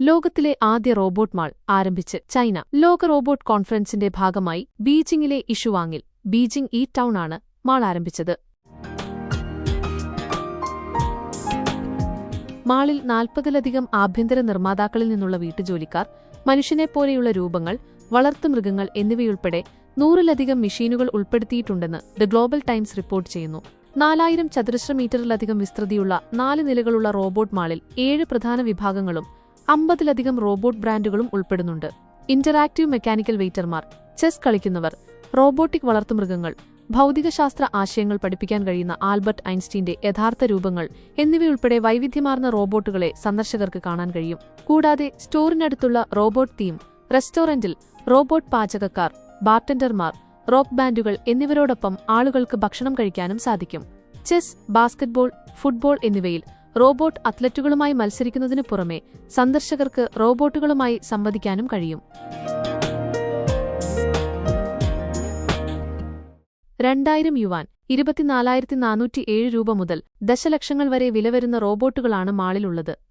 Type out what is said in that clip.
ലോകത്തിലെ ആദ്യ robot mall ആരംഭിച്ച് ചൈന. ലോക റോബോട്ട് കോൺഫറൻസിന്റെ ഭാഗമായി ബീജിംഗിലെ ഇഷുവാങ്ങിൽ ബീജിംഗ് ഈ ടൗൺ ആണ് മാൾ ആരംഭിച്ചത്. മാളിൽ നാൽപ്പതിലധികം ആഭ്യന്തര നിർമ്മാതാക്കളിൽ നിന്നുള്ള വീട്ടുജോലിക്കാർ മനുഷ്യനെപ്പോലെയുള്ള രൂപങ്ങൾ വളർത്തുമൃഗങ്ങൾ എന്നിവയുൾപ്പെടെ നൂറിലധികം മെഷീനുകൾ ഉൾപ്പെടുത്തിയിട്ടുണ്ടെന്ന് ദ ഗ്ലോബൽ ടൈംസ് റിപ്പോർട്ട് ചെയ്യുന്നു. നാലായിരം ചതുരശ്ര മീറ്ററിലധികം വിസ്തൃതിയുള്ള നാല് നിലകളുള്ള റോബോട്ട് മാളിൽ ഏഴ് പ്രധാന വിഭാഗങ്ങളും അമ്പതിലധികം റോബോട്ട് ബ്രാൻഡുകളും ഉൾപ്പെടുന്നുണ്ട്. ഇന്ററാക്റ്റീവ് മെക്കാനിക്കൽ വെയിറ്റർമാർ ചെസ് കളിക്കുന്നവർ റോബോട്ടിക് വളർത്തുമൃഗങ്ങൾ ഭൗതികശാസ്ത്ര ആശയങ്ങൾ പഠിപ്പിക്കാൻ കഴിയുന്ന ആൽബർട്ട് ഐൻസ്റ്റീന്റെ യഥാർത്ഥ രൂപങ്ങൾ എന്നിവയുൾപ്പെടെ വൈവിധ്യമാർന്ന റോബോട്ടുകളെ സന്ദർശകർക്ക് കാണാൻ കഴിയും. കൂടാതെ സ്റ്റോറിനടുത്തുള്ള റോബോട്ട് തീം റെസ്റ്റോറന്റിൽ റോബോട്ട് പാചകക്കാർ ബാർട്ടൻഡർമാർ റോക്ക് ബാൻഡുകൾ എന്നിവരോടൊപ്പം ആളുകൾക്ക് ഭക്ഷണം കഴിക്കാനും സാധിക്കും. ചെസ് ബാസ്കറ്റ്ബോൾ ഫുട്ബോൾ എന്നിവയിൽ റോബോട്ട് അത്ലറ്റുകളുമായി മത്സരിക്കുന്നതിനു പുറമെ സന്ദർശകർക്ക് റോബോട്ടുകളുമായി സംവദിക്കാനും കഴിയും. രണ്ടായിരം യുവാൻ ഇരുപത്തിനാലായിരത്തി നാനൂറ്റി ഏഴ് രൂപ മുതൽ ദശലക്ഷങ്ങൾ വരെ വില വരുന്ന റോബോട്ടുകളാണ് മാളിലുള്ളത്.